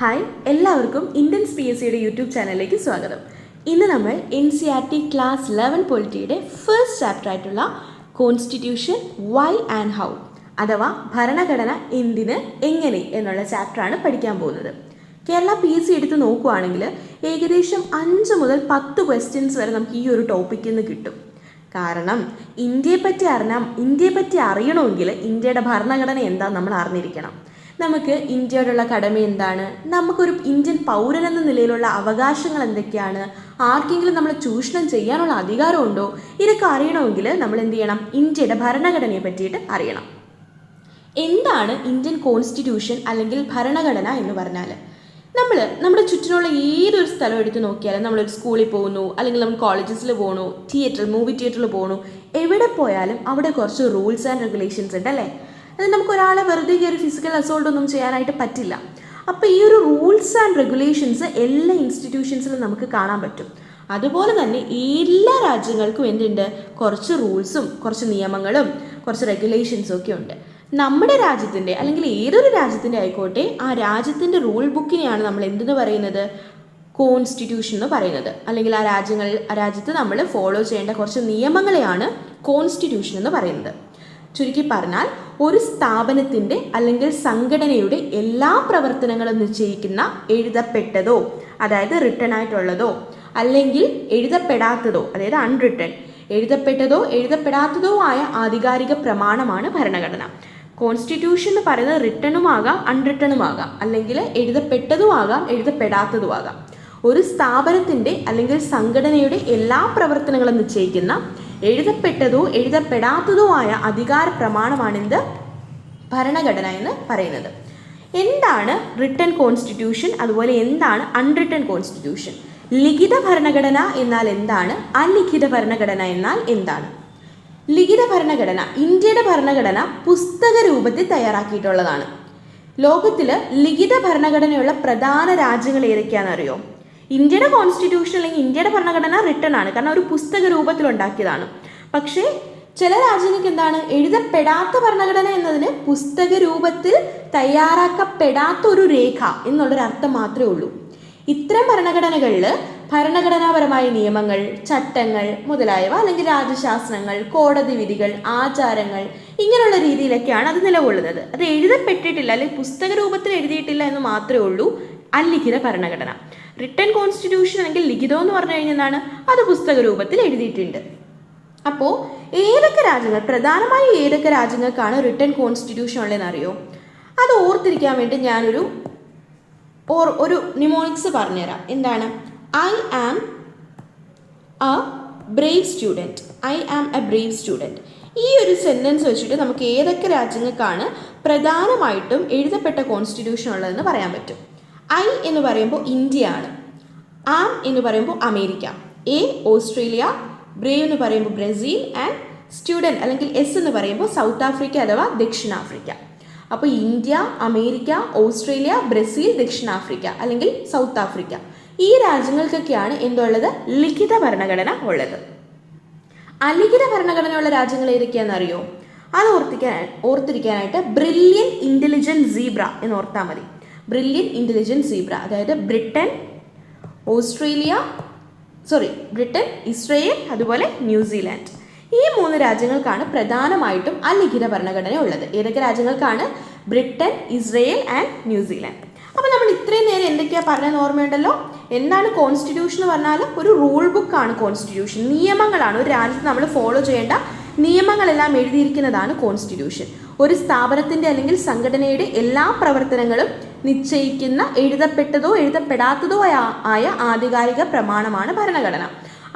Hi എല്ലാവർക്കും Indian P S സിയുടെ YouTube ചാനലിലേക്ക് സ്വാഗതം. ഇന്ന് നമ്മൾ N C R T class eleven പോളിറ്റിയുടെ first chapter ആയിട്ടുള്ള കോൺസ്റ്റിറ്റ്യൂഷൻ വൈ ആൻഡ് ഹൗ അഥവാ ഭരണഘടന എന്തിന് എങ്ങനെ എന്നുള്ള ചാപ്റ്ററാണ് പഠിക്കാൻ പോകുന്നത്. കേരള പി എസ് സി എടുത്ത് നോക്കുവാണെങ്കിൽ ഏകദേശം അഞ്ച് മുതൽ പത്ത് ക്വസ്റ്റ്യൻസ് വരെ നമുക്ക് ഈ ഒരു ടോപ്പിക്കിൽ നിന്ന് കിട്ടും. കാരണം ഇന്ത്യയെ പറ്റി അറിഞ്ഞാൽ ഇന്ത്യയെ പറ്റി അറിയണമെങ്കിൽ ഇന്ത്യയുടെ ഭരണഘടന എന്താണെന്ന് നമ്മൾ അറിഞ്ഞിരിക്കണം. നമുക്ക് ഇന്ത്യയോടുള്ള കടമ എന്താണ്? നമുക്കൊരു ഇന്ത്യൻ പൗരൻ എന്ന നിലയിലുള്ള അവകാശങ്ങൾ എന്തൊക്കെയാണ്? ആർക്കെങ്കിലും നമ്മൾ ചൂഷണം ചെയ്യാനുള്ള അധികാരമുണ്ടോ ഇതൊക്കെ അറിയണമെങ്കിൽ നമ്മൾ എന്ത് ചെയ്യണം? ഇന്ത്യയുടെ ഭരണഘടനയെ പറ്റിയിട്ട് അറിയണം. എന്താണ് ഇന്ത്യൻ കോൺസ്റ്റിറ്റ്യൂഷൻ അല്ലെങ്കിൽ ഭരണഘടന എന്ന് പറഞ്ഞാൽ നമ്മൾ നമ്മുടെ ചുറ്റിനുള്ള ഏതൊരു സ്ഥലം എടുത്ത് നോക്കിയാലും നമ്മളൊരു സ്കൂളിൽ പോകുന്നു അല്ലെങ്കിൽ നമ്മൾ കോളേജസിൽ പോകണു തിയേറ്ററിൽ മൂവി തിയേറ്ററിൽ പോകണു എവിടെ പോയാലും അവിടെ കുറച്ച് റൂൾസ് ആൻഡ് റെഗുലേഷൻസ് ഉണ്ട് അല്ലേ അത് നമുക്ക് ഒരാളെ വെറുതെ ഒരു ഫിസിക്കൽ അസോൾട്ട് ഒന്നും ചെയ്യാനായിട്ട് പറ്റില്ല. അപ്പോൾ ഈ ഒരു റൂൾസ് ആൻഡ് റെഗുലേഷൻസ് എല്ലാ ഇൻസ്റ്റിറ്റ്യൂഷൻസിലും നമുക്ക് കാണാൻ പറ്റും. അതുപോലെ തന്നെ എല്ലാ രാജ്യങ്ങൾക്കും എന്തുണ്ട്? കുറച്ച് റൂൾസും കുറച്ച് നിയമങ്ങളും കുറച്ച് റെഗുലേഷൻസും ഒക്കെ ഉണ്ട്. നമ്മുടെ രാജ്യത്തിന്റെ അല്ലെങ്കിൽ ഏതൊരു രാജ്യത്തിന്റെ ആയിക്കോട്ടെ ആ രാജ്യത്തിന്റെ റൂൾ ബുക്കിനെയാണ് നമ്മൾ എന്തെന്ന് പറയുന്നത്? കോൺസ്റ്റിറ്റ്യൂഷൻ എന്ന് പറയുന്നത്. അല്ലെങ്കിൽ ആ രാജ്യങ്ങൾ ആ രാജ്യത്ത് നമ്മൾ ഫോളോ ചെയ്യേണ്ട കുറച്ച് നിയമങ്ങളെയാണ് കോൺസ്റ്റിറ്റ്യൂഷൻ എന്ന് പറയുന്നത്. ചുരുക്കി പറഞ്ഞാൽ ഒരു സ്ഥാപനത്തിന്റെ അല്ലെങ്കിൽ സംഘടനയുടെ എല്ലാ പ്രവർത്തനങ്ങളും നിശ്ചയിക്കുന്ന എഴുതപ്പെട്ടതോ അതായത് റിട്ടൺ ആയിട്ടുള്ളതോ അല്ലെങ്കിൽ എഴുതപ്പെടാത്തതോ അതായത് അൺറിട്ടൺ എഴുതപ്പെട്ടതോ എഴുതപ്പെടാത്തതോ ആയ ആധികാരിക പ്രമാണമാണ് ഭരണഘടന. കോൺസ്റ്റിറ്റ്യൂഷൻ എന്ന് പറയുന്നത് റിട്ടണുമാകാം അൺറിട്ടണുമാകാം അല്ലെങ്കിൽ എഴുതപ്പെട്ടതുമാകാം എഴുതപ്പെടാത്തതുമാകാം ഒരു സ്ഥാപനത്തിന്റെ അല്ലെങ്കിൽ സംഘടനയുടെ എല്ലാ പ്രവർത്തനങ്ങളും നിശ്ചയിക്കുന്ന എഴുതപ്പെട്ടതോ എഴുതപ്പെടാത്തതോ ആയ അധികാര പ്രമാണമാണിത് ഭരണഘടന എന്ന് പറയുന്നത്. എന്താണ് റിട്ടൺ കോൺസ്റ്റിറ്റ്യൂഷൻ അതുപോലെ എന്താണ് അൺറിട്ടൺ കോൺസ്റ്റിറ്റ്യൂഷൻ ലിഖിത ഭരണഘടന എന്നാൽ എന്താണ്? അലിഖിത ഭരണഘടന എന്നാൽ എന്താണ്? ലിഖിത ഭരണഘടന ഇന്ത്യയുടെ ഭരണഘടന പുസ്തക രൂപത്തിൽ തയ്യാറാക്കിയിട്ടുള്ളതാണ്. ലോകത്തിൽ ലിഖിത ഭരണഘടനയുള്ള പ്രധാന രാജ്യങ്ങൾ ഏതൊക്കെയാണെന്ന് അറിയോ ഇന്ത്യയുടെ കോൺസ്റ്റിറ്റ്യൂഷൻ അല്ലെങ്കിൽ ഇന്ത്യയുടെ ഭരണഘടന റിട്ടേൺ ആണ്. കാരണം ഒരു പുസ്തക രൂപത്തിൽ ഉണ്ടാക്കിയതാണ് പക്ഷേ ചില രാജ്യങ്ങൾക്ക് എന്താണ്? എഴുതപ്പെടാത്ത ഭരണഘടന എന്നതിന് പുസ്തക രൂപത്തിൽ തയ്യാറാക്കപ്പെടാത്ത ഒരു രേഖ എന്നുള്ളൊരു അർത്ഥം മാത്രമേ ഉള്ളൂ. ഇത്തരം ഭരണഘടനകളിൽ ഭരണഘടനാപരമായ നിയമങ്ങൾ ചട്ടങ്ങൾ മുതലായവ അല്ലെങ്കിൽ രാജശാസ്ത്രങ്ങൾ കോടതി വിധികൾ ആചാരങ്ങൾ ഇങ്ങനെയുള്ള രീതിയിലൊക്കെയാണ് അത് നിലകൊള്ളുന്നത്. അത് എഴുതപ്പെട്ടിട്ടില്ല അല്ലെങ്കിൽ പുസ്തക രൂപത്തിൽ എഴുതിയിട്ടില്ല എന്ന് മാത്രമേ ഉള്ളൂ അല്ലിഖിത ഭരണഘടന. റിട്ടൺ കോൺസ്റ്റിറ്റ്യൂഷൻ അല്ലെങ്കിൽ ലിഖിതം എന്ന് പറഞ്ഞു കഴിഞ്ഞാൽ അത് പുസ്തക രൂപത്തിൽ എഴുതിയിട്ടുണ്ട്. അപ്പോൾ ഏതൊക്കെ രാജ്യങ്ങൾ പ്രധാനമായും ഏതൊക്കെ രാജ്യങ്ങൾക്കാണ് റിട്ടൺ കോൺസ്റ്റിറ്റ്യൂഷൻ ഉള്ളതെന്ന് അറിയോ? അത് ഓർത്തിരിക്കാൻ വേണ്ടി ഞാനൊരു ഓർ ഒരു നിമോണിക്സ് പറഞ്ഞുതരാം. എന്താണ്? I am a brave student I am a brave student ഈ ഒരു സെന്റൻസ് വെച്ചിട്ട് നമുക്ക് ഏതൊക്കെ രാജ്യങ്ങൾക്കാണ് പ്രധാനമായിട്ടും എഴുതപ്പെട്ട കോൺസ്റ്റിറ്റ്യൂഷൻ ഉള്ളതെന്ന് പറയാൻ പറ്റും. ഐ എന്ന് പറയുമ്പോൾ ഇന്ത്യ ആണ് ആം എന്ന് പറയുമ്പോൾ അമേരിക്ക. A Australia. ബ്രേ എന്ന് പറയുമ്പോൾ ബ്രസീൽ. ആൻഡ് സ്റ്റുഡന്റ് അല്ലെങ്കിൽ എസ് എന്ന് പറയുമ്പോൾ സൗത്ത് ആഫ്രിക്ക അഥവാ ദക്ഷിണാഫ്രിക്ക. അപ്പോൾ ഇന്ത്യ അമേരിക്ക ഓസ്ട്രേലിയ ബ്രസീൽ ദക്ഷിണാഫ്രിക്ക അല്ലെങ്കിൽ സൗത്ത് ആഫ്രിക്ക. ഈ രാജ്യങ്ങൾക്കൊക്കെയാണ് എന്തുള്ളത്? ലിഖിത ഭരണഘടന ഉള്ളത്. അലിഖിത ഭരണഘടനയുള്ള രാജ്യങ്ങൾ ഏതൊക്കെയാണെന്നറിയോ അത് ഓർത്തിക്കാൻ ഓർത്തിരിക്കാനായിട്ട് ബ്രില്യൻ ഇന്റലിജന്റ് സീബ്ര എന്ന് ഓർത്താൽ മതി. ബ്രില്യൻ ഇന്റലിജന്റ് സീബ്ര അതായത് Britain Australia sorry Britain Israel അതുപോലെ ന്യൂസിലാൻഡ് ഈ മൂന്ന് രാജ്യങ്ങൾക്കാണ് പ്രധാനമായിട്ടും അലിഖിത ഭരണഘടന ഉള്ളത്. ഏതൊക്കെ രാജ്യങ്ങൾക്കാണ്? Britain Israel and New Zealand അപ്പോൾ നമ്മൾ ഇത്രയും നേരം എന്തൊക്കെയാണ് പറഞ്ഞതെന്ന് ഓർമ്മയുണ്ടല്ലോ? എന്താണ് കോൺസ്റ്റിറ്റ്യൂഷൻ എന്ന് പറഞ്ഞാൽ ഒരു റൂൾ ബുക്കാണ് കോൺസ്റ്റിറ്റ്യൂഷൻ നിയമങ്ങളാണ്. ഒരു രാജ്യത്ത് നമ്മൾ ഫോളോ ചെയ്യേണ്ട നിയമങ്ങളെല്ലാം എഴുതിയിരിക്കുന്നതാണ് കോൺസ്റ്റിറ്റ്യൂഷൻ ഒരു സ്ഥാപനത്തിന്റെ അല്ലെങ്കിൽ സംഘടനയുടെ എല്ലാ പ്രവർത്തനങ്ങളും നിശ്ചയിക്കുന്ന എഴുതപ്പെട്ടതോ എഴുതപ്പെടാത്തതോ ആയ ആധികാരിക പ്രമാണമാണ് ഭരണഘടന.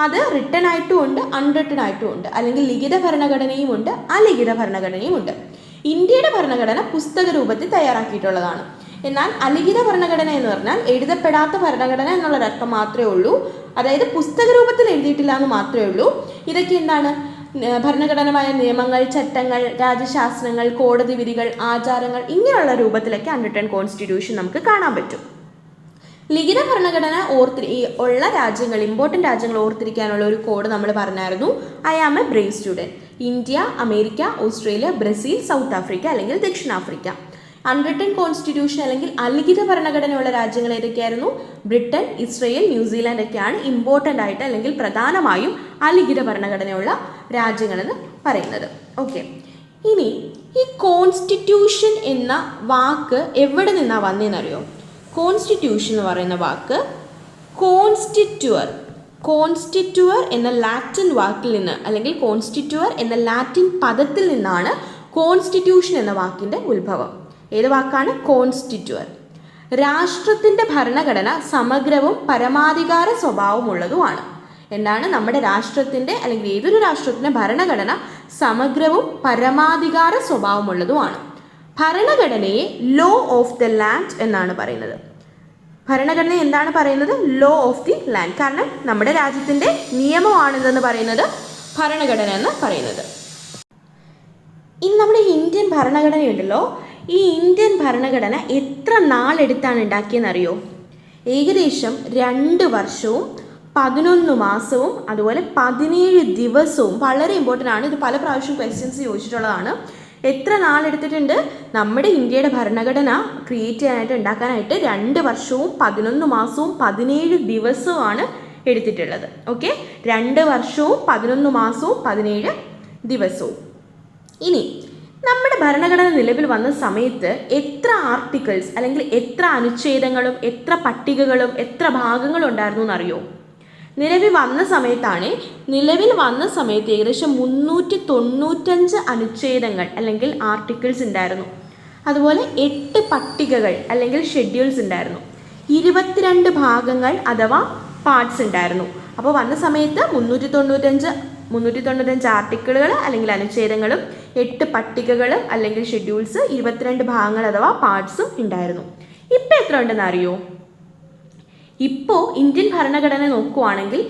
അത് റിട്ടൺ ആയിട്ടും ഉണ്ട് അൺറിട്ടൺ ആയിട്ടും ഉണ്ട് അല്ലെങ്കിൽ ലിഖിത ഭരണഘടനയും ഉണ്ട് അലിഖിത ഭരണഘടനയും ഉണ്ട് ഇന്ത്യയുടെ ഭരണഘടന പുസ്തക രൂപത്തിൽ തയ്യാറാക്കിയിട്ടുള്ളതാണ്. എന്നാൽ അലിഖിത ഭരണഘടന എന്ന് പറഞ്ഞാൽ എഴുതപ്പെടാത്ത ഭരണഘടന എന്നുള്ളൊരർത്ഥം മാത്രമേ ഉള്ളൂ. അതായത് പുസ്തക രൂപത്തിൽ എഴുതിയിട്ടില്ല എന്ന് മാത്രമേ ഉള്ളൂ. ഇതൊക്കെ എന്താണ്? ഭരണഘടനമായ നിയമങ്ങൾ ചട്ടങ്ങൾ രാജശാസ്ത്രങ്ങൾ കോടതി വിധികൾ ആചാരങ്ങൾ ഇങ്ങനെയുള്ള രൂപത്തിലൊക്കെ അൺറിട്ടേൺ കോൺസ്റ്റിറ്റ്യൂഷൻ നമുക്ക് കാണാൻ പറ്റും. ലിഖിത ഭരണഘടന ഓർത്തി ഉള്ള രാജ്യങ്ങൾ ഇമ്പോർട്ടന്റ് രാജ്യങ്ങൾ ഓർത്തിരിക്കാനുള്ള ഒരു കോഡ് നമ്മൾ പറഞ്ഞായിരുന്നു. I am a brave student India America Australia Brazil South Africa അല്ലെങ്കിൽ ദക്ഷിണാഫ്രിക്ക. അൺറിട്ടൺ കോൺസ്റ്റിറ്റ്യൂഷൻ അല്ലെങ്കിൽ അലിഖിത ഭരണഘടനയുള്ള രാജ്യങ്ങൾ ഏതൊക്കെയായിരുന്നു? ബ്രിട്ടൻ ഇസ്രയേൽ ന്യൂസിലാൻഡ് ഒക്കെയാണ് ഇമ്പോർട്ടന്റ് ആയിട്ട് അല്ലെങ്കിൽ പ്രധാനമായും അലിഖിത ഭരണഘടനയുള്ള രാജ്യങ്ങളെന്ന് പറയുന്നത്. ഓക്കെ ഇനി ഈ കോൺസ്റ്റിറ്റ്യൂഷൻ എന്ന വാക്ക് എവിടെ നിന്നാണ് വന്നതെന്നറിയോ കോൺസ്റ്റിറ്റ്യൂഷൻ എന്ന് പറയുന്ന വാക്ക് കോൺസ്റ്റിറ്റ്യുവർ കോൺസ്റ്റിറ്റ്യുവർ എന്ന ലാറ്റിൻ വാക്കിൽ നിന്ന് അല്ലെങ്കിൽ കോൺസ്റ്റിറ്റ്യുവർ എന്ന ലാറ്റിൻ പദത്തിൽ നിന്നാണ് കോൺസ്റ്റിറ്റ്യൂഷൻ എന്ന വാക്കിന്റെ ഉത്ഭവം. ഏത് വാക്കാണ്? കോൺസ്റ്റിറ്റ്യുവർ രാഷ്ട്രത്തിന്റെ ഭരണഘടന സമഗ്രവും പരമാധികാര സ്വഭാവമുള്ളതുമാണ്. എന്നാണ് നമ്മുടെ രാഷ്ട്രത്തിന്റെ അല്ലെങ്കിൽ ഏതൊരു രാഷ്ട്രത്തിന്റെ ഭരണഘടന സമഗ്രവും പരമാധികാര സ്വഭാവമുള്ളതുമാണ്. ഭരണഘടനയെ ലോ ഓഫ് ദ ലാൻഡ് എന്നാണ് പറയുന്നത്. ഭരണഘടന എന്താണ് പറയുന്നത്? ലോ ഓഫ് ദി ലാൻഡ് കാരണം നമ്മുടെ രാജ്യത്തിന്റെ നിയമമാണിതെന്ന് പറയുന്നത്? ഭരണഘടന എന്ന് പറയുന്നത്. ഇനി നമ്മുടെ ഇന്ത്യൻ ഭരണഘടനയുണ്ടല്ലോ. ഈ ഇന്ത്യൻ ഭരണഘടന എത്ര നാളെടുത്താണ് ഉണ്ടാക്കിയെന്നറിയോ? ഏകദേശം രണ്ട് വർഷവും പതിനൊന്ന് മാസവും അതുപോലെ പതിനേഴ് ദിവസവും. വളരെ ഇമ്പോർട്ടന്റ് ആണ്. ഇത് പല പ്രാവശ്യം ക്വസ്റ്റ്യൻസ് ചോദിച്ചിട്ടുള്ളതാണ്. എത്ര നാളെടുത്തിട്ടുണ്ട്? നമ്മുടെ ഇന്ത്യയുടെ ഭരണഘടന ക്രിയേറ്റ് ചെയ്യാനായിട്ട് ഉണ്ടാക്കാനായിട്ട് രണ്ട് വർഷവും പതിനൊന്ന് മാസവും പതിനേഴ് ദിവസവുമാണ് എടുത്തിട്ടുള്ളത്. ഓക്കെ രണ്ട് വർഷവും പതിനൊന്ന് മാസവും പതിനേഴ് ദിവസവും. ഇനി നമ്മുടെ ഭരണഘടന നിലവിൽ വന്ന സമയത്ത് എത്ര ആർട്ടിക്കിൾസ് അല്ലെങ്കിൽ എത്ര അനുച്ഛേദങ്ങളും എത്ര പട്ടികകളും എത്ര ഭാഗങ്ങളും ഉണ്ടായിരുന്നു എന്നറിയോ? നിലവിൽ വന്ന സമയത്താണ് നിലവിൽ വന്ന സമയത്ത് ഏകദേശം മുന്നൂറ്റി തൊണ്ണൂറ്റഞ്ച് അനുച്ഛേദങ്ങൾ അല്ലെങ്കിൽ ആർട്ടിക്കിൾസ് ഉണ്ടായിരുന്നു. അതുപോലെ എട്ട് പട്ടികകൾ അല്ലെങ്കിൽ ഷെഡ്യൂൾസ് ഉണ്ടായിരുന്നു. ഇരുപത്തിരണ്ട് ഭാഗങ്ങൾ അഥവാ പാർട്സ് ഉണ്ടായിരുന്നു. അപ്പോൾ വന്ന സമയത്ത് മുന്നൂറ്റി തൊണ്ണൂറ്റഞ്ച് മുന്നൂറ്റി തൊണ്ണൂറ്റഞ്ച് ആർട്ടിക്കിളുകൾ അല്ലെങ്കിൽ അനുച്ഛേദങ്ങളും എട്ട് പട്ടികകൾ അല്ലെങ്കിൽ ഷെഡ്യൂൾസ് ഇരുപത്തിരണ്ട് ഭാഗങ്ങൾ അഥവാ പാർട്സും ഉണ്ടായിരുന്നു. ഇപ്പോൾ എത്ര ഉണ്ടെന്ന് അറിയോ? ഇപ്പോൾ ഇന്ത്യൻ ഭരണഘടന നോക്കുവാണെങ്കിൽ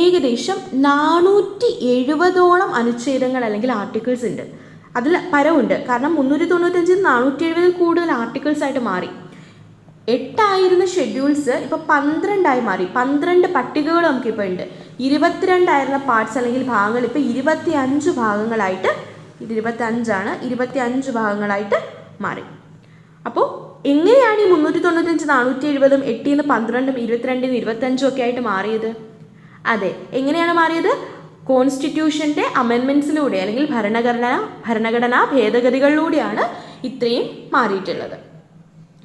ഏകദേശം നാനൂറ്റി എഴുപതോളം അനുച്ഛേദങ്ങൾ അല്ലെങ്കിൽ ആർട്ടിക്കിൾസ് ഉണ്ട്. അതിൽ പരമുണ്ട് കാരണം മുന്നൂറ്റി തൊണ്ണൂറ്റഞ്ചിൽ നാനൂറ്റി എഴുപതിൽ കൂടുതൽ ആർട്ടിക്കിൾസ് ആയിട്ട് മാറി. എട്ടായിരുന്ന ഷെഡ്യൂൾസ് ഇപ്പോൾ പന്ത്രണ്ടായി മാറി. പന്ത്രണ്ട് പട്ടികകൾ നമുക്കിപ്പോൾ ഉണ്ട്. ഇരുപത്തിരണ്ടായിരുന്ന പാർട്സ് അല്ലെങ്കിൽ ഭാഗങ്ങൾ ഇപ്പോൾ ഇരുപത്തി അഞ്ച് ഭാഗങ്ങളായിട്ട് ഇത് ഇരുപത്തി അഞ്ചാണ് ഇരുപത്തി അഞ്ച് ഭാഗങ്ങളായിട്ട് മാറി. അപ്പോൾ എങ്ങനെയാണ് ഈ മുന്നൂറ്റി തൊണ്ണൂറ്റഞ്ച് നാനൂറ്റി എഴുപതും എട്ടിൽ നിന്ന് പന്ത്രണ്ടും ഇരുപത്തിരണ്ടിന് ഇരുപത്തഞ്ചും ഒക്കെ ആയിട്ട് മാറിയത്? അതെ എങ്ങനെയാണ് മാറിയത്? കോൺസ്റ്റിറ്റ്യൂഷന്റെ അമെൻമെൻസിലൂടെ അല്ലെങ്കിൽ ഭരണഘടന ഭരണഘടനാ ഭേദഗതികളിലൂടെയാണ് ഇത്രയും മാറിയിട്ടുള്ളത്.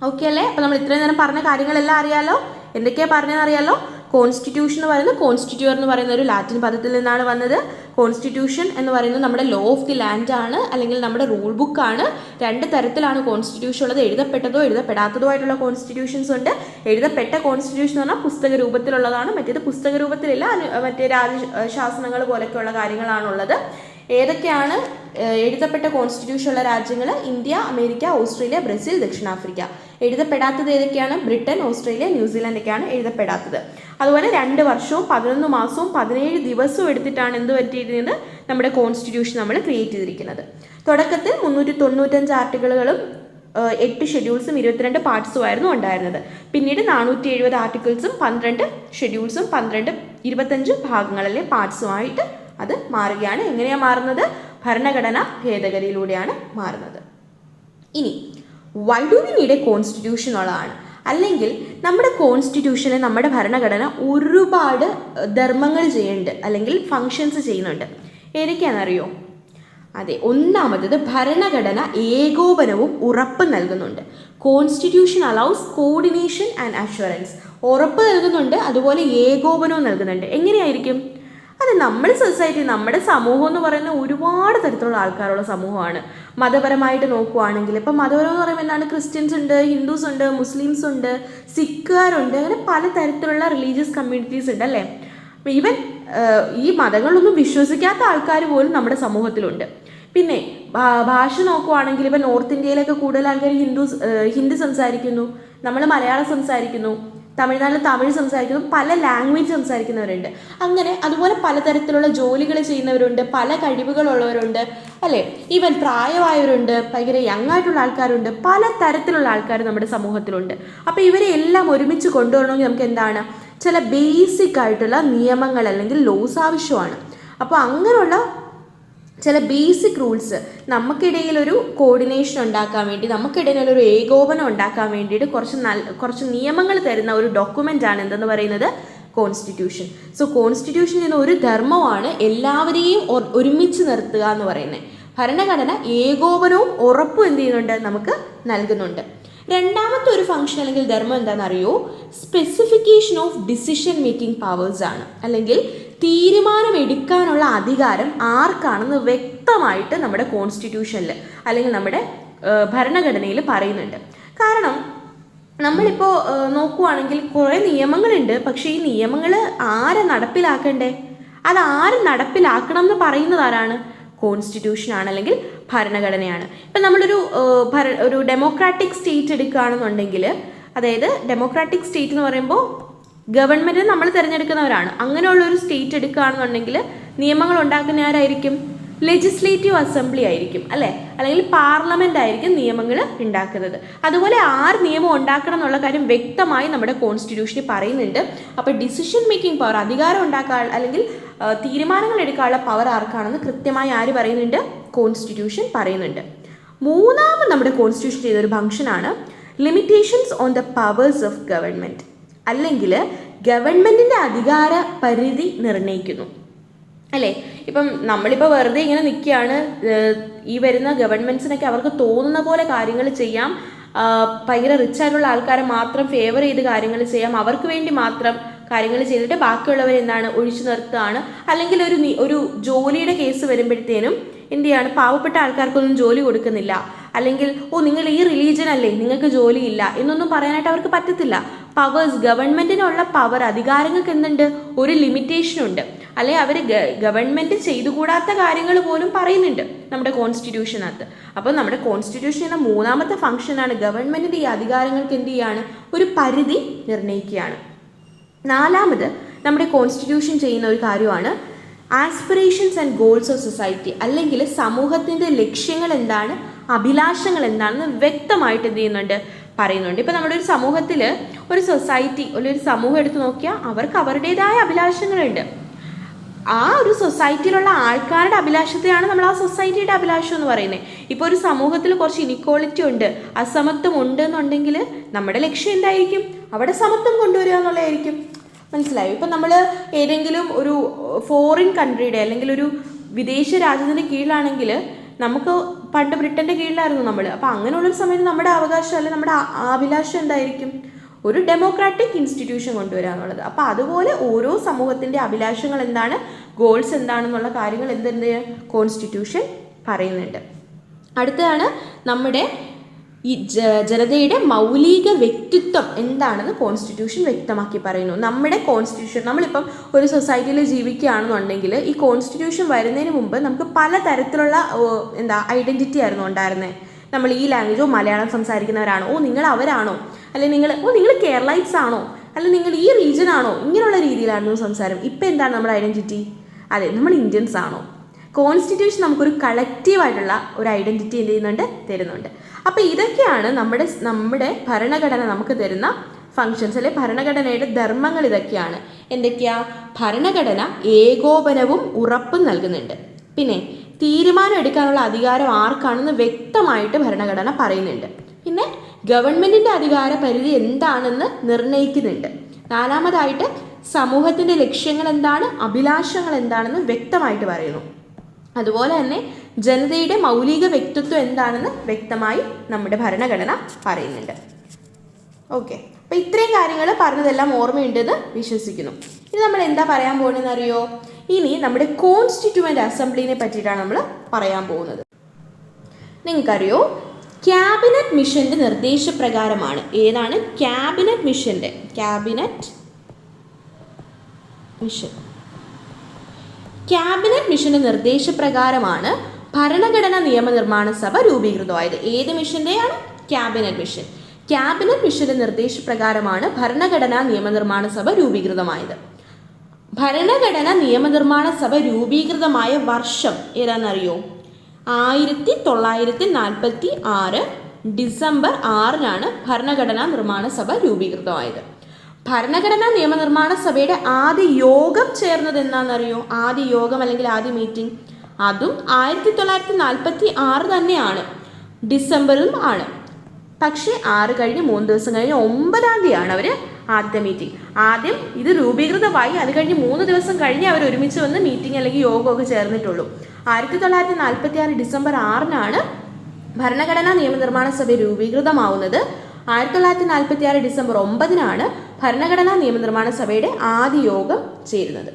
ഓക്കെ അല്ലേ? അപ്പോൾ നമ്മൾ ഇത്രയും നേരം പറഞ്ഞ കാര്യങ്ങളെല്ലാം അറിയാലോ? എന്തൊക്കെയാണ് പറഞ്ഞതെന്ന് അറിയാലോ കോൺസ്റ്റിറ്റ്യൂഷൻ എന്ന് പറയുന്നത് കോൺസ്റ്റിറ്റ്യൂർ എന്ന് പറയുന്ന ഒരു ലാറ്റിൻ പദത്തിൽ നിന്നാണ് വന്നത്. കോൺസ്റ്റിറ്റ്യൂഷൻ എന്ന് പറയുന്നത് നമ്മുടെ ലോ ഓഫ് ദി ലാൻഡ് ആണ് അല്ലെങ്കിൽ നമ്മുടെ റൂൾ ബുക്ക് ആണ്. രണ്ട് തരത്തിലാണ് കോൺസ്റ്റിറ്റ്യൂഷൻ ഉള്ളത്. എഴുതപ്പെട്ടതോ എഴുതപ്പെടാത്തതോ ആയിട്ടുള്ള കോൺസ്റ്റിറ്റ്യൂഷൻസ് ഉണ്ട്. എഴുതപ്പെട്ട കോൺസ്റ്റിറ്റ്യൂഷൻ എന്ന് പറഞ്ഞാൽ പുസ്തക രൂപത്തിലുള്ളതാണ്. മറ്റേത് പുസ്തക രൂപത്തിലില്ല. മറ്റേ രാജശാസനങ്ങൾ പോലൊക്കെയുള്ള കാര്യങ്ങളാണുള്ളത്. ഏതൊക്കെയാണ് എഴുതപ്പെട്ട കോൺസ്റ്റിറ്റ്യൂഷൻ ഉള്ള രാജ്യങ്ങൾ ഇന്ത്യ അമേരിക്ക ഓസ്ട്രേലിയ ബ്രസീൽ ദക്ഷിണാഫ്രിക്ക. എഴുതപ്പെടാത്തത് ഏതൊക്കെയാണ്? ബ്രിട്ടൻ ഓസ്ട്രേലിയ ന്യൂസിലൻഡൊക്കെയാണ് എഴുതപ്പെടാത്തത്. അതുപോലെ രണ്ട് വർഷവും പതിനൊന്ന് മാസവും പതിനേഴ് ദിവസവും എടുത്തിട്ടാണ് എന്ത് പറ്റിയിരുന്നത്? നമ്മുടെ കോൺസ്റ്റിറ്റ്യൂഷൻ നമ്മൾ ക്രിയേറ്റ് ചെയ്തിരിക്കുന്നത്. തുടക്കത്തിൽ മുന്നൂറ്റി തൊണ്ണൂറ്റഞ്ച് ആർട്ടിക്കിളുകളും എട്ട് ഷെഡ്യൂൾസും ഇരുപത്തിരണ്ട് പാർട്സും ആയിരുന്നു ഉണ്ടായിരുന്നത്. പിന്നീട് നാനൂറ്റി എഴുപത് ആർട്ടിക്കിൾസും പന്ത്രണ്ട് ഷെഡ്യൂൾസും പന്ത്രണ്ട് ഇരുപത്തഞ്ച് ഭാഗങ്ങളിലെ പാർട്സുമായിട്ട് അത് മാറുകയാണ്. എങ്ങനെയാണ് മാറുന്നത്? ഭരണഘടന ഭേദഗതിയിലൂടെയാണ് മാറുന്നത്. ഇനി why do we a constitution ഉള്ളതാണ്. അല്ലെങ്കിൽ നമ്മുടെ കോൺസ്റ്റിറ്റ്യൂഷന് നമ്മുടെ ഭരണഘടന ഒരുപാട് ധർമ്മങ്ങൾ ചെയ്യുന്നുണ്ട്. അല്ലെങ്കിൽ ഫങ്ഷൻസ് ചെയ്യുന്നുണ്ട്. ഏതൊക്കെയാണെന്നറിയോ? അതെ ഒന്നാമത്തത് ഭരണഘടന ഏകോപനവും ഉറപ്പ് നൽകുന്നുണ്ട്. Constitution allows coordination and assurance ഉറപ്പ് നൽകുന്നുണ്ട് അതുപോലെ ഏകോപനവും നൽകുന്നുണ്ട്. എങ്ങനെയായിരിക്കും? അത് നമ്മുടെ സൊസൈറ്റി നമ്മുടെ സമൂഹം എന്ന് പറയുന്ന ഒരുപാട് തരത്തിലുള്ള ആൾക്കാരുള്ള സമൂഹമാണ്. മതപരമായിട്ട് നോക്കുവാണെങ്കിൽ ഇപ്പം മതപരം എന്ന് പറയുമ്പോൾ എന്താണ്? ക്രിസ്ത്യൻസ് ഉണ്ട് ഹിന്ദുസ് ഉണ്ട് മുസ്ലിംസ് ഉണ്ട് സിഖുകാരുണ്ട് അങ്ങനെ പല തരത്തിലുള്ള റിലീജിയസ് കമ്മ്യൂണിറ്റീസ് ഉണ്ട് അല്ലേ? ഈവൻ ഈ മതങ്ങളൊന്നും വിശ്വസിക്കാത്ത ആൾക്കാർ പോലും നമ്മുടെ സമൂഹത്തിലുണ്ട്. പിന്നെ ഭാഷ നോക്കുവാണെങ്കിൽ ഇപ്പം നോർത്ത് ഇന്ത്യയിലൊക്കെ കൂടുതൽ ആൾക്കാർ ഹിന്ദു ഹിന്ദി സംസാരിക്കുന്നു നമ്മൾ മലയാളം സംസാരിക്കുന്നു തമിഴ്നാട്ടിൽ തമിഴ് സംസാരിക്കുന്നു പല ലാംഗ്വേജ് സംസാരിക്കുന്നവരുണ്ട്. അങ്ങനെ അതുപോലെ പലതരത്തിലുള്ള ജോലികൾ ചെയ്യുന്നവരുണ്ട് പല കഴിവുകളുള്ളവരുണ്ട് അല്ലേ? ഈവൻ പ്രായമായവരുണ്ട് ഭയങ്കര യങ് ആയിട്ടുള്ള ആൾക്കാരുണ്ട് പല തരത്തിലുള്ള ആൾക്കാർ നമ്മുടെ സമൂഹത്തിലുണ്ട്. അപ്പോൾ ഇവരെ എല്ലാം ഒരുമിച്ച് കൊണ്ടുവരണമെങ്കിൽ നമുക്ക് എന്താണ്? ചില ബേസിക് ആയിട്ടുള്ള നിയമങ്ങൾ അല്ലെങ്കിൽ ലോസ് ആവശ്യമാണ്. അപ്പോൾ അങ്ങനെയുള്ള ചില ബേസിക് റൂൾസ് നമുക്കിടയിൽ ഒരു കോർഡിനേഷൻ ഉണ്ടാക്കാൻ വേണ്ടി നമുക്കിടയിൽ ഒരു ഏകോപനം ഉണ്ടാക്കാൻ വേണ്ടിയിട്ട് കുറച്ച് നല്ല കുറച്ച് നിയമങ്ങൾ തരുന്ന ഒരു ഡോക്യുമെന്റ് ആണ് എന്തെന്ന് പറയുന്നത്? കോൺസ്റ്റിറ്റ്യൂഷൻ സോ കോൺസ്റ്റിറ്റ്യൂഷൻ എന്ന ഒരു ധർമ്മമാണ് എല്ലാവരെയും ഒരുമിച്ച് നിർത്തുക എന്ന് പറയുന്നത്. ഭരണഘടന ഏകോപനവും ഉറപ്പും എന്ത് ചെയ്യുന്നുണ്ട്? നമുക്ക് നൽകുന്നുണ്ട്. രണ്ടാമത്തെ ഒരു ഫംഗ്ഷൻ അല്ലെങ്കിൽ ധർമ്മം എന്താണെന്നറിയോ? Specification of decision making powers ആണ്. അല്ലെങ്കിൽ തീരുമാനമെടുക്കാനുള്ള അധികാരം ആർക്കാണെന്ന് വ്യക്തമായിട്ട് നമ്മുടെ കോൺസ്റ്റിറ്റ്യൂഷനിൽ അല്ലെങ്കിൽ നമ്മുടെ ഭരണഘടനയിൽ പറയുന്നുണ്ട്. കാരണം നമ്മളിപ്പോൾ നോക്കുവാണെങ്കിൽ കുറേ നിയമങ്ങളുണ്ട്. പക്ഷേ ഈ നിയമങ്ങൾ ആരെ നടപ്പിലാക്കണ്ടേ? അത് ആര് നടപ്പിലാക്കണം എന്ന് പറയുന്നത് ആരാണ്? കോൺസ്റ്റിറ്റ്യൂഷൻ ആണ് അല്ലെങ്കിൽ ഭരണഘടനയാണ്. ഇപ്പം നമ്മളൊരു ഭര ഒരു ഡെമോക്രാറ്റിക് സ്റ്റേറ്റ് എടുക്കുകയാണെന്നുണ്ടെങ്കിൽ അതായത് ഡെമോക്രാറ്റിക് സ്റ്റേറ്റ് എന്ന് പറയുമ്പോൾ ഗവൺമെന്റ് നമ്മൾ തിരഞ്ഞെടുക്കുന്നവരാണ്. അങ്ങനെയുള്ള ഒരു സ്റ്റേറ്റ് എടുക്കുകയാണെന്നുണ്ടെങ്കിൽ നിയമങ്ങൾ ഉണ്ടാക്കുന്ന ആരായിരിക്കും ലെജിസ്ലേറ്റീവ് അസംബ്ലി ആയിരിക്കും അല്ലേ? അല്ലെങ്കിൽ പാർലമെന്റ് ആയിരിക്കും നിയമങ്ങൾ ഉണ്ടാക്കുന്നത്. അതുപോലെ ആറ് നിയമം ഉണ്ടാക്കണം എന്നുള്ള കാര്യം വ്യക്തമായി നമ്മുടെ കോൺസ്റ്റിറ്റ്യൂഷനിൽ പറയുന്നുണ്ട്. അപ്പോൾ ഡിസിഷൻ മേക്കിംഗ് പവർ അധികാരം ഉണ്ടാക്കാൻ അല്ലെങ്കിൽ തീരുമാനങ്ങൾ എടുക്കാനുള്ള പവർ ആർക്കാണെന്ന് കൃത്യമായി ആര് പറയുന്നുണ്ട്? കോൺസ്റ്റിറ്റ്യൂഷൻ പറയുന്നുണ്ട്. മൂന്നാമത് നമ്മുടെ കോൺസ്റ്റിറ്റ്യൂഷൻ ചെയ്തൊരു ഫംഗ്ഷനാണ് limitations on the powers of government അല്ലെങ്കിൽ ഗവൺമെന്റിന്റെ അധികാര പരിധി നിർണയിക്കുന്നു. അല്ലേ? ഇപ്പം നമ്മളിപ്പോൾ വെറുതെ ഇങ്ങനെ നിൽക്കുകയാണ് ഈ വരുന്ന ഗവൺമെന്റ്സിനൊക്കെ അവർക്ക് തോന്നുന്ന പോലെ കാര്യങ്ങൾ ചെയ്യാം. ഭയങ്കര റിച്ച് ആയിട്ടുള്ള ആൾക്കാരെ മാത്രം ഫേവർ ചെയ്ത് കാര്യങ്ങൾ ചെയ്യാം. അവർക്ക് വേണ്ടി മാത്രം കാര്യങ്ങൾ ചെയ്തിട്ട് ബാക്കിയുള്ളവർ എന്താണ് ഒഴിച്ചു നിർത്തുകയാണ്. അല്ലെങ്കിൽ ഒരു ഒരു ജോലിയുടെ കേസ് വരുമ്പോഴത്തേനും എന്ത് ചെയ്യാണ്? പാവപ്പെട്ട ആൾക്കാർക്കൊന്നും ജോലി കൊടുക്കുന്നില്ല. അല്ലെങ്കിൽ ഓ നിങ്ങൾ ഈ റിലീജിയൻ അല്ലേ? നിങ്ങൾക്ക് ജോലിയില്ല. എന്നൊന്നും പറയാനായിട്ട് അവർക്ക് പറ്റത്തില്ല. പവേഴ്സ് ഗവൺമെന്റിനുള്ള പവർ അധികാരങ്ങൾക്ക് എന്തുണ്ട്? ഒരു ലിമിറ്റേഷൻ ഉണ്ട്. അല്ലെ അവർ ഗവൺമെന്റ് ചെയ്തുകൂടാത്ത കാര്യങ്ങൾ പോലും പറയുന്നുണ്ട് നമ്മുടെ കോൺസ്റ്റിറ്റ്യൂഷനകത്ത്. അപ്പോൾ നമ്മുടെ കോൺസ്റ്റിറ്റ്യൂഷൻ എന്ന മൂന്നാമത്തെ ഫംഗ്ഷനാണ് ഗവൺമെന്റിന്റെ ഈ അധികാരങ്ങൾക്ക് എന്ത് ചെയ്യാണ്? ഒരു പരിധി നിർണയിക്കുകയാണ് നാലാമത് നമ്മുടെ കോൺസ്റ്റിറ്റ്യൂഷൻ ചെയ്യുന്ന ഒരു കാര്യമാണ് aspirations and goals of society അല്ലെങ്കിൽ സമൂഹത്തിന്റെ ലക്ഷ്യങ്ങൾ എന്താണ്? അഭിലാഷങ്ങൾ എന്താണെന്ന് വ്യക്തമായിട്ട് എന്ത് ചെയ്യുന്നുണ്ട്? പറയുന്നുണ്ട്. ഇപ്പം നമ്മുടെ ഒരു സമൂഹത്തിൽ ഒരു സൊസൈറ്റി അല്ലെങ്കിൽ ഒരു സമൂഹം എടുത്ത് നോക്കിയാൽ അവർക്ക് അവരുടേതായ അഭിലാഷങ്ങളുണ്ട്. ആ ഒരു സൊസൈറ്റിയിലുള്ള ആൾക്കാരുടെ അഭിലാഷത്തെയാണ് നമ്മൾ ആ സൊസൈറ്റിയുടെ അഭിലാഷം എന്ന് പറയുന്നത്. ഇപ്പോൾ ഒരു സമൂഹത്തിൽ കുറച്ച് ഇനിക്വാളിറ്റി ഉണ്ട് അസമത്വം ഉണ്ട് എന്നുണ്ടെങ്കിൽ നമ്മുടെ ലക്ഷ്യം എന്തായിരിക്കും? അവിടെ സമത്വം കൊണ്ടുവരിക എന്നുള്ളതായിരിക്കും. മനസ്സിലായോ? ഇപ്പം നമ്മൾ ഏതെങ്കിലും ഒരു ഫോറിൻ കൺട്രിയുടെ അല്ലെങ്കിൽ ഒരു വിദേശ രാജ്യത്തിന്റെ കീഴിലാണെങ്കിൽ നമുക്ക് പണ്ട് ബ്രിട്ടന്റെ കീഴിലായിരുന്നു നമ്മൾ. അപ്പോൾ അങ്ങനെയുള്ളൊരു സമയത്ത് നമ്മുടെ അവകാശം അല്ലെങ്കിൽ നമ്മുടെ അഭിലാഷം എന്തായിരിക്കും? ഒരു ഡെമോക്രാറ്റിക് ഇൻസ്റ്റിറ്റ്യൂഷൻ കൊണ്ടുവരിക എന്നുള്ളത് അപ്പോൾ അതുപോലെ ഓരോ സമൂഹത്തിന്റെ അഭിലാഷങ്ങൾ എന്താണ്? ഗോൾസ് എന്താണെന്നുള്ള കാര്യങ്ങൾ എന്തെന്ത് കോൺസ്റ്റിറ്റ്യൂഷൻ പറയുന്നുണ്ട്. അടുത്തതാണ് നമ്മുടെ ഈ ജനതയുടെ മൗലിക വ്യക്തിത്വം എന്താണെന്ന് കോൺസ്റ്റിറ്റ്യൂഷൻ വ്യക്തമാക്കി പറയുന്നു. നമ്മുടെ കോൺസ്റ്റിറ്റ്യൂഷൻ നമ്മളിപ്പം ഒരു സൊസൈറ്റിയിൽ ജീവിക്കുകയാണെന്നുണ്ടെങ്കിൽ ഈ കോൺസ്റ്റിറ്റ്യൂഷൻ വരുന്നതിന് മുമ്പ് നമുക്ക് പല തരത്തിലുള്ള എന്താ ഐഡന്റിറ്റി ആയിരുന്നു ഉണ്ടായിരുന്നത് നമ്മൾ ഈ ലാംഗ്വേജോ മലയാളം സംസാരിക്കുന്നവരാണോ? ഓ നിങ്ങൾ അവരാണോ? അല്ലെങ്കിൽ നിങ്ങൾ ഓ നിങ്ങൾ കേരളൈറ്റ്സ് ആണോ? അല്ലെങ്കിൽ നിങ്ങൾ ഈ റീജിയൻ ആണോ? ഇങ്ങനെയുള്ള രീതിയിലായിരുന്നു സംസാരം. ഇപ്പം എന്താണ് നമ്മുടെ ഐഡന്റിറ്റി അതെ നമ്മൾ ഇന്ത്യൻസ് ആണോ? കോൺസ്റ്റിറ്റ്യൂഷൻ നമുക്കൊരു കളക്റ്റീവായിട്ടുള്ള ഒരു ഐഡന്റിറ്റി എന്ത് ചെയ്യുന്നുണ്ട്? തരുന്നുണ്ട്. അപ്പോൾ ഇതൊക്കെയാണ് നമ്മുടെ നമ്മുടെ ഭരണഘടന നമുക്ക് തരുന്ന ഫങ്ഷൻസ് അല്ലെ ഭരണഘടനയുടെ ധർമ്മങ്ങൾ ഇതൊക്കെയാണ്. എന്തൊക്കെയാ? ഭരണഘടന ഏകോപനവും ഉറപ്പും നൽകുന്നുണ്ട്. പിന്നെ തീരുമാനം എടുക്കാനുള്ള അധികാരം ആർക്കാണെന്ന് വ്യക്തമായിട്ട് ഭരണഘടന പറയുന്നുണ്ട്. പിന്നെ ഗവൺമെന്റിന്റെ അധികാര പരിധി എന്താണെന്ന് നിർണയിക്കുന്നുണ്ട്. നാലാമതായിട്ട് സമൂഹത്തിന്റെ ലക്ഷ്യങ്ങൾ എന്താണ് അഭിലാഷങ്ങൾ എന്താണെന്ന് വ്യക്തമായിട്ട് പറയുന്നു. അതുപോലെ തന്നെ ജനതയുടെ മൗലിക വ്യക്തിത്വം എന്താണെന്ന് വ്യക്തമായി നമ്മുടെ ഭരണഘടന പറയുന്നുണ്ട്. ഓക്കെ. അപ്പോൾ ഇത്രയും കാര്യങ്ങൾ പറഞ്ഞതെല്ലാം ഓർമ്മയുണ്ടെന്ന് വിശ്വസിക്കുന്നു. ഇനി നമ്മൾ എന്താ പറയാൻ പോകുന്നതെന്ന് അറിയോ ഇനി നമ്മുടെ കോൺസ്റ്റിറ്റ്യൂവന്റ് അസംബ്ലിനെ പറ്റിയിട്ടാണ് നമ്മൾ പറയാൻ പോകുന്നത്. നിങ്ങൾക്കറിയോ? ക്യാബിനറ്റ് മിഷന്റെ നിർദ്ദേശപ്രകാരമാണ്. ഏതാണ്? ക്യാബിനറ്റ് മിഷന്റെ ക്യാബിനറ്റ് മിഷൻ ക്യാബിനറ്റ് മിഷന്റെ നിർദ്ദേശപ്രകാരമാണ് ഭരണഘടനാ നിയമനിർമ്മാണ സഭ രൂപീകൃതമായത്. ഏത് മിഷന്റെയാണ് ക്യാബിനറ്റ് മിഷൻ ക്യാബിനറ്റ് മിഷന്റെ നിർദ്ദേശപ്രകാരമാണ് ഭരണഘടനാ നിയമനിർമ്മാണ സഭ രൂപീകൃതമായത്. ഭരണഘടന നിയമനിർമ്മാണ സഭ രൂപീകൃതമായ വർഷം ഏതാണെന്നറിയോ? ആയിരത്തി തൊള്ളായിരത്തി നാൽപ്പത്തി ആറ് ഡിസംബർ ആറിനാണ് ഭരണഘടനാ നിർമ്മാണ സഭ രൂപീകൃതമായത്. ഭരണഘടനാ നിയമനിർമ്മാണ സഭയുടെ ആദ്യ യോഗം ചേർന്നത് എന്താണെന്നറിയോ ആദ്യ യോഗം അല്ലെങ്കിൽ ആദ്യ മീറ്റിംഗ്. അതും ആയിരത്തി തൊള്ളായിരത്തി നാൽപ്പത്തി ആറ് തന്നെയാണ്. ഡിസംബറിലും ആണ്. പക്ഷേ ആറ് കഴിഞ്ഞ് മൂന്ന് ദിവസം കഴിഞ്ഞ് ഒമ്പതാം തീയതിയാണ് അവർ ആദ്യത്തെ മീറ്റിംഗ് ആദ്യം ഇത് രൂപീകൃതമായി അത് കഴിഞ്ഞ് മൂന്ന് ദിവസം കഴിഞ്ഞ് അവർ ഒരുമിച്ച് വന്ന് മീറ്റിംഗ് അല്ലെങ്കിൽ യോഗമൊക്കെ ചേർന്നിട്ടുള്ളൂ. ആയിരത്തി തൊള്ളായിരത്തി നാൽപ്പത്തി ആറ് ഡിസംബർ ആറിനാണ് ഭരണഘടനാ നിയമനിർമ്മാണ സഭ രൂപീകൃതമാവുന്നത്. ആയിരത്തി തൊള്ളായിരത്തി നാൽപ്പത്തി ആറ് ഡിസംബർ ഒമ്പതിനാണ് ഭരണഘടനാ നിയമനിർമ്മാണ സഭയുടെ ആദ്യ യോഗം ചേരുന്നത്.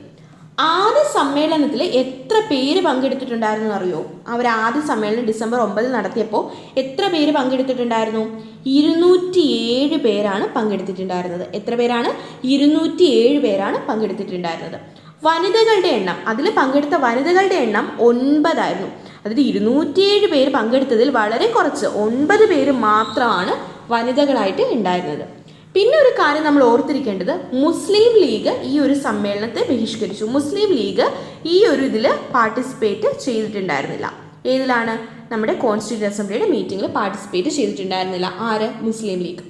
ആദ്യ സമ്മേളനത്തിൽ എത്ര പേര് പങ്കെടുത്തിട്ടുണ്ടായിരുന്നു അറിയോ അവർ ആദ്യ സമ്മേളനം ഡിസംബർ ഒമ്പതിൽ നടത്തിയപ്പോൾ എത്ര പേര് പങ്കെടുത്തിട്ടുണ്ടായിരുന്നു? ഇരുന്നൂറ്റി ഏഴ് പേരാണ് പങ്കെടുത്തിട്ടുണ്ടായിരുന്നത്. എത്ര പേരാണ്? ഇരുന്നൂറ്റി ഏഴ് പേരാണ് പങ്കെടുത്തിട്ടുണ്ടായിരുന്നത്. വനിതകളുടെ എണ്ണം അതിൽ പങ്കെടുത്ത വനിതകളുടെ എണ്ണം ഒൻപതായിരുന്നു. അതിൽ ഇരുന്നൂറ്റിയേഴ് പേര് പങ്കെടുത്തതിൽ വളരെ കുറച്ച് ഒൻപത് പേര് മാത്രമാണ് വനിതകളായിട്ട് ഉണ്ടായിരുന്നത്. പിന്നെ ഒരു കാര്യം നമ്മൾ ഓർത്തിരിക്കേണ്ടത് മുസ്ലിം ലീഗ് ഈ ഒരു സമ്മേളനത്തെ ബഹിഷ്കരിച്ചു. മുസ്ലിം ലീഗ് ഈ ഒരു ഇതിൽ പാർട്ടിസിപ്പേറ്റ് ചെയ്തിട്ടുണ്ടായിരുന്നില്ല. ഏതിലാണ്? നമ്മുടെ കോൺസ്റ്റിറ്റ്യൂന്റ് അസംബ്ലിയുടെ മീറ്റിംഗിൽ പാർട്ടിസിപ്പേറ്റ് ചെയ്തിട്ടുണ്ടായിരുന്നില്ല. ആര്? മുസ്ലിം ലീഗ്.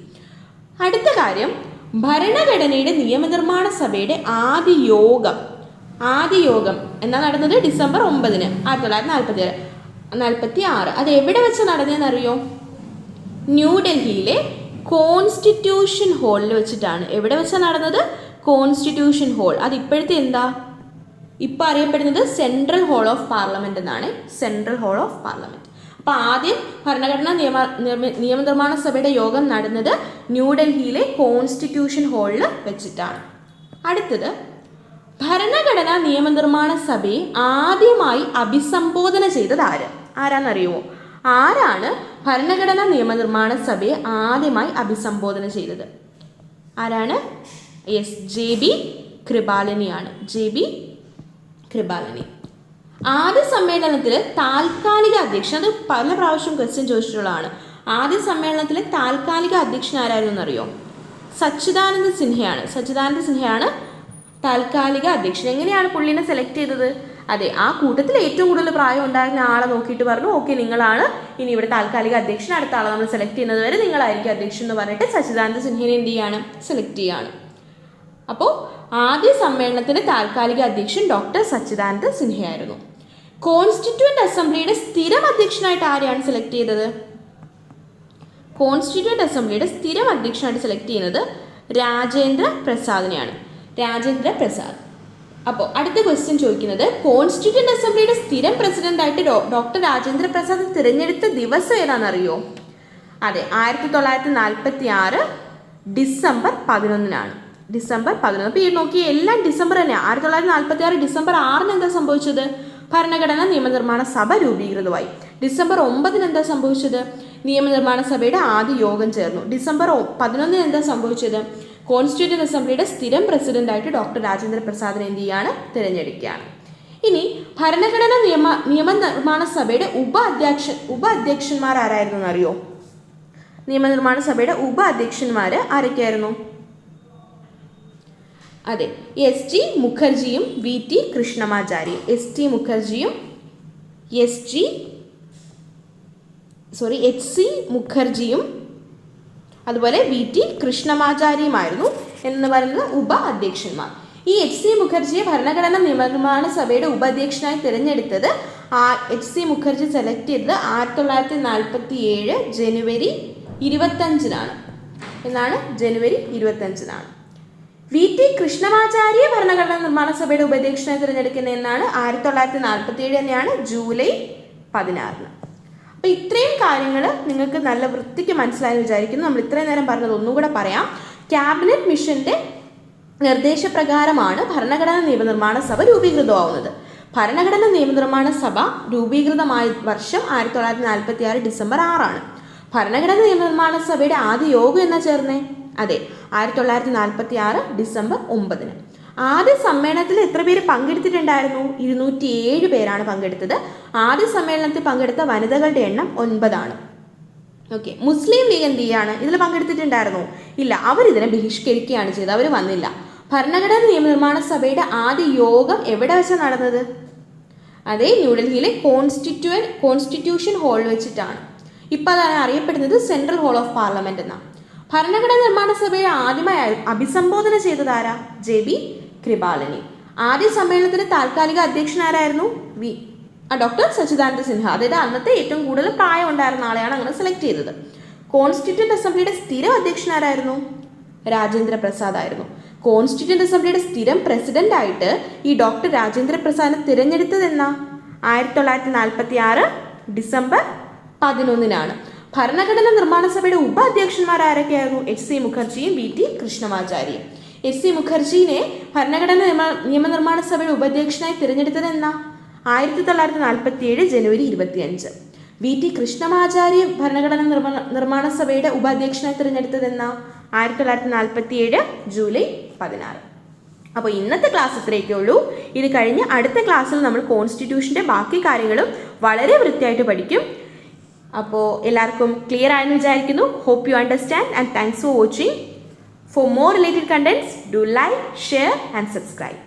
അടുത്ത കാര്യം ഭരണഘടനയുടെ നിയമനിർമ്മാണ സഭയുടെ ആദ്യ യോഗം. ആദ്യ യോഗം എന്നാ നടന്നത്? ഡിസംബർ ഒമ്പതിന്. ആയിരത്തി തൊള്ളായിരത്തി നാൽപ്പത്തി നാൽപ്പത്തി ആറ് അത് എവിടെ വെച്ച് നടന്നതെന്നറിയോ ന്യൂഡൽഹിയിലെ കോൺസ്റ്റിറ്റ്യൂഷൻ ഹാളിൽ വെച്ചിട്ടാണ്. എവിടെ വെച്ചാണ് നടന്നത്? Constitution Hall. അത് ഇപ്പോഴത്തെ എന്താ? ഇപ്പോൾ അറിയപ്പെടുന്നത് സെൻട്രൽ ഹാൾ ഓഫ് പാർലമെന്റ് എന്നാണ്. Central Hall of Parliament. അപ്പോൾ ആദ്യം ഭരണഘടനാ നിയമ നിയമനിർമ്മാണ സഭയുടെ യോഗം നടന്നത് ന്യൂഡൽഹിയിലെ കോൺസ്റ്റിറ്റ്യൂഷൻ ഹാളിൽ വെച്ചിട്ടാണ്. അടുത്തത് ഭരണഘടനാ നിയമനിർമ്മാണ സഭയെ ആദ്യമായി അഭിസംബോധന ചെയ്തത് ആര്? ആരാന്നറിയുമോ ആരാണ് ഭരണഘടനാ നിയമനിർമ്മാണ സഭയെ ആദ്യമായി അഭിസംബോധന ചെയ്തത്? ആരാണ്? Yes J B കൃപാലിനിയാണ്. J B Kripalani. ആദ്യ സമ്മേളനത്തിൽ താൽക്കാലിക അധ്യക്ഷൻ അത് പല പ്രാവശ്യം ക്വസ്റ്റ്യൻ ചോദിച്ചിട്ടുള്ളതാണ്. ആദ്യ സമ്മേളനത്തിൽ താൽക്കാലിക അധ്യക്ഷൻ ആരായിരുന്നു എന്നറിയോ സച്ചിദാനന്ദ സിൻഹയാണ്. സച്ചിദാനന്ദ സിൻഹയാണ് താൽക്കാലിക അധ്യക്ഷൻ. എങ്ങനെയാണ് പുള്ളിനെ സെലക്ട് ചെയ്തത്? അതെ ആ കൂട്ടത്തിൽ ഏറ്റവും കൂടുതൽ പ്രായം ഉണ്ടായിരുന്ന ആളെ നോക്കിയിട്ട് പറഞ്ഞു ഓക്കെ നിങ്ങളാണ് ഇനി ഇവിടെ താൽക്കാലിക അധ്യക്ഷൻ അടുത്ത ആളെ നമ്മൾ സെലക്ട് ചെയ്യുന്നത് വരെ നിങ്ങളായിരിക്കും അധ്യക്ഷൻ എന്ന് പറഞ്ഞിട്ട് സച്ചിദാനന്ദ സിൻഹനെ എന്ത് ചെയ്യാണ്? സെലക്ട് ചെയ്യാണ്. അപ്പോൾ ആദ്യ സമ്മേളനത്തിന് താൽക്കാലിക അധ്യക്ഷൻ ഡോക്ടർ സച്ചിദാനന്ദ സിൻഹയായിരുന്നു കോൺസ്റ്റിറ്റ്യൂട്ട് അസംബ്ലിയുടെ സ്ഥിരം അധ്യക്ഷനായിട്ട് ആരെയാണ് സെലക്ട് ചെയ്തത്? കോൺസ്റ്റിറ്റ്യൂട്ട് അസംബ്ലിയുടെ സ്ഥിരം അധ്യക്ഷനായിട്ട് സെലക്ട് ചെയ്യുന്നത് രാജേന്ദ്ര പ്രസാദിനെയാണ്. രാജേന്ദ്ര പ്രസാദ്. അപ്പോൾ അടുത്ത ക്വസ്റ്റ്യൻ ചോദിക്കുന്നത് കോൺസ്റ്റിറ്റ്യൂന്റ് അസംബ്ലിയുടെ സ്ഥിരം പ്രസിഡന്റായിട്ട് ഡോക്ടർ രാജേന്ദ്ര പ്രസാദ് തിരഞ്ഞെടുത്ത ദിവസം ഏതാണെന്നറിയോ? അതെ ആയിരത്തി തൊള്ളായിരത്തി നാൽപ്പത്തി ആറ് ഡിസംബർ പതിനൊന്നിനാണ്. ഡിസംബർ പതിനൊന്ന്. അപ്പോൾ ഈ നോക്കിയ എല്ലാം ഡിസംബർ തന്നെ. ആയിരത്തി തൊള്ളായിരത്തി നാൽപ്പത്തി ആറ് ഡിസംബർ ആറിന് എന്താ സംഭവിച്ചത്? ഭരണഘടനാ നിയമനിർമ്മാണ സഭ രൂപീകൃതമായി. ഡിസംബർ ഒമ്പതിന് എന്താ സംഭവിച്ചത്? നിയമനിർമ്മാണ സഭയുടെ ആദ്യ യോഗം ചേർന്നു. ഡിസംബർ പതിനൊന്നിന് എന്താ സംഭവിച്ചത്? കോൺസ്റ്റിറ്റ്യൂന്റ് അസംബ്ലിയുടെ സ്ഥിരം പ്രസിഡന്റായിട്ട് ഡോക്ടർ രാജേന്ദ്ര പ്രസാദിനെ എന്ത് ചെയ്യാണ്? തിരഞ്ഞെടുക്കുകയാണ്. ഇനി ഭരണഘടനാ നിയമ നിയമ നിർമ്മാണ സഭയുടെ ഉപ അധ്യക്ഷ ഉപ അധ്യക്ഷന്മാർ ആരായിരുന്നു എന്നറിയോ? നിയമനിർമ്മാണ സഭയുടെ ഉപ അധ്യക്ഷന്മാർ ആരൊക്കെയായിരുന്നു? അതെ S T മുഖർജിയും V T Krishnamachari S T മുഖർജിയും S G sorry H C മുഖർജിയും അതുപോലെ വി ടി കൃഷ്ണമാചാരിയുമായിരുന്നു എന്ന് പറയുന്നത് ഉപ അധ്യക്ഷന്മാർ ഈ എച്ച് സി മുഖർജിയെ ഭരണഘടനാ നിയമനിർമ്മാണ സഭയുടെ ഉപാധ്യക്ഷനായി തിരഞ്ഞെടുത്തത് ആ എച്ച് സി മുഖർജി സെലക്ട് ചെയ്തത് ആയിരത്തി തൊള്ളായിരത്തി നാൽപ്പത്തി ഏഴ് ജനുവരി ഇരുപത്തഞ്ചിനാണ് എന്നാണ് ജനുവരി ഇരുപത്തഞ്ചിനാണ് വി ടി കൃഷ്ണമാചാര്യ ഭരണഘടനാ നിർമ്മാണ സഭയുടെ ഉപാധ്യക്ഷനായി തിരഞ്ഞെടുക്കുന്നത് എന്നാണ് ആയിരത്തി തൊള്ളായിരത്തി നാൽപ്പത്തി ഏഴ് തന്നെയാണ് ജൂലൈ പതിനാറിന്. അപ്പോൾ ഇത്രയും കാര്യങ്ങൾ നിങ്ങൾക്ക് നല്ല വൃത്തിക്ക് മനസ്സിലായി വിചാരിക്കുന്നു. നമ്മൾ ഇത്രയും നേരം പറഞ്ഞത് ഒന്നും കൂടെ പറയാം. ക്യാബിനറ്റ് മിഷന്റെ നിർദ്ദേശപ്രകാരമാണ് ഭരണഘടനാ നിയമനിർമ്മാണ സഭ രൂപീകൃതമാവുന്നത്. ഭരണഘടനാ നിയമനിർമ്മാണ സഭ രൂപീകൃതമായ വർഷം ആയിരത്തി തൊള്ളായിരത്തി നാൽപ്പത്തി ആറ് ഡിസംബർ ആറാണ്. ഭരണഘടനാ നിയമനിർമ്മാണ സഭയുടെ ആദ്യ യോഗം എന്നാ ചേർന്നേ? അതെ ആയിരത്തി തൊള്ളായിരത്തി നാൽപ്പത്തി ആറ് ഡിസംബർ ഒമ്പതിന്. ആദ്യ സമ്മേളനത്തിൽ എത്ര പേര് പങ്കെടുത്തിട്ടുണ്ടായിരുന്നു? ഇരുന്നൂറ്റി ഏഴ് പേരാണ് പങ്കെടുത്തത്. ആദ്യ സമ്മേളനത്തിൽ പങ്കെടുത്ത വനിതകളുടെ എണ്ണം ഒൻപതാണ്. ഓക്കെ മുസ്ലിം ലീഗ് എന്ത് ചെയ്യാണ്? ഇതിൽ പങ്കെടുത്തിട്ടുണ്ടായിരുന്നു. ഇല്ല അവർ ഇതിനെ ബഹിഷ്കരിക്കുകയാണ് ചെയ്തത്. അവർ വന്നില്ല. ഭരണഘടനാ നിയമനിർമ്മാണ സഭയുടെ ആദ്യ യോഗം എവിടെ വെച്ചാണ് നടന്നത്? അതേ ന്യൂഡൽഹിയിലെ കോൺസ്റ്റിറ്റ്യൂൻ കോൺസ്റ്റിറ്റ്യൂഷൻ ഹാളിൽ വെച്ചിട്ടാണ്. ഇപ്പോൾ അതാണ് അറിയപ്പെടുന്നത് സെൻട്രൽ ഹാൾ ഓഫ് പാർലമെന്റ് എന്നാണ്. ഭരണഘടനാ നിർമ്മാണ സഭയെ ആദ്യമായി അഭിസംബോധന ചെയ്തതാരാ ജെ ബി കൃപാലിനി ആദ്യ സമ്മേളനത്തിന്റെ താൽക്കാലിക അധ്യക്ഷനാരായിരുന്നു വി ഡോക്ടർ സച്ചിദാനന്ദ സിൻഹ. അതായത് അന്നത്തെ ഏറ്റവും കൂടുതൽ പ്രായം ഉണ്ടായിരുന്ന ആളെയാണ് അങ്ങനെ സെലക്ട് ചെയ്തത്. കോൺസ്റ്റിറ്റ്യൂന്റ് അസംബ്ലിയുടെ സ്ഥിരം അധ്യക്ഷനാരായിരുന്നു രാജേന്ദ്ര പ്രസാദ് ആയിരുന്നു. കോൺസ്റ്റിറ്റ്യൂന്റ് അസംബ്ലിയുടെ സ്ഥിരം പ്രസിഡന്റ് ആയിട്ട് ഈ ഡോക്ടർ രാജേന്ദ്ര പ്രസാദിനെ തിരഞ്ഞെടുത്തത് എന്നാ? ആയിരത്തി തൊള്ളായിരത്തി നാൽപ്പത്തി ആറ് ഡിസംബർ പതിനൊന്നിനാണ്. ഭരണഘടനാ നിർമ്മാണ സഭയുടെ ഉപാധ്യക്ഷന്മാർ ആരൊക്കെയായിരുന്നു? എച്ച് സി മുഖർജിയും വി ടി കൃഷ്ണമാചാര്യയും എച്ച് സി മുഖർജീനെ ഭരണഘടനാ നിയമ- നിയമനിർമ്മാണ സഭയുടെ ഉപാധ്യക്ഷനായി തിരഞ്ഞെടുത്തത് എന്നാ? ആയിരത്തി തൊള്ളായിരത്തി നാൽപ്പത്തി ഏഴ് ജനുവരി ഇരുപത്തിയഞ്ച്. വി ടി കൃഷ്ണമാചാര്യ ഭരണഘടനാ നിർമ്മാണ നിർമ്മാണ സഭയുടെ ഉപാധ്യക്ഷനായി തിരഞ്ഞെടുത്തത് എന്നാ? ആയിരത്തി തൊള്ളായിരത്തി നാൽപ്പത്തി ഏഴ് ജൂലൈ പതിനാറ്. അപ്പോൾ ഇന്നത്തെ ക്ലാസ് ഇത്രയൊക്കെ ഉള്ളൂ. ഇത് കഴിഞ്ഞ് അടുത്ത ക്ലാസ്സിൽ നമ്മൾ കോൺസ്റ്റിറ്റ്യൂഷന്റെ ബാക്കി കാര്യങ്ങളും വളരെ വൃത്തിയായിട്ട് പഠിക്കും. അപ്പോൾ എല്ലാവർക്കും ക്ലിയർ ആയെന്ന് വിചാരിക്കുന്നു. Hope you understand and thanks for watching for more related contents do like share and subscribe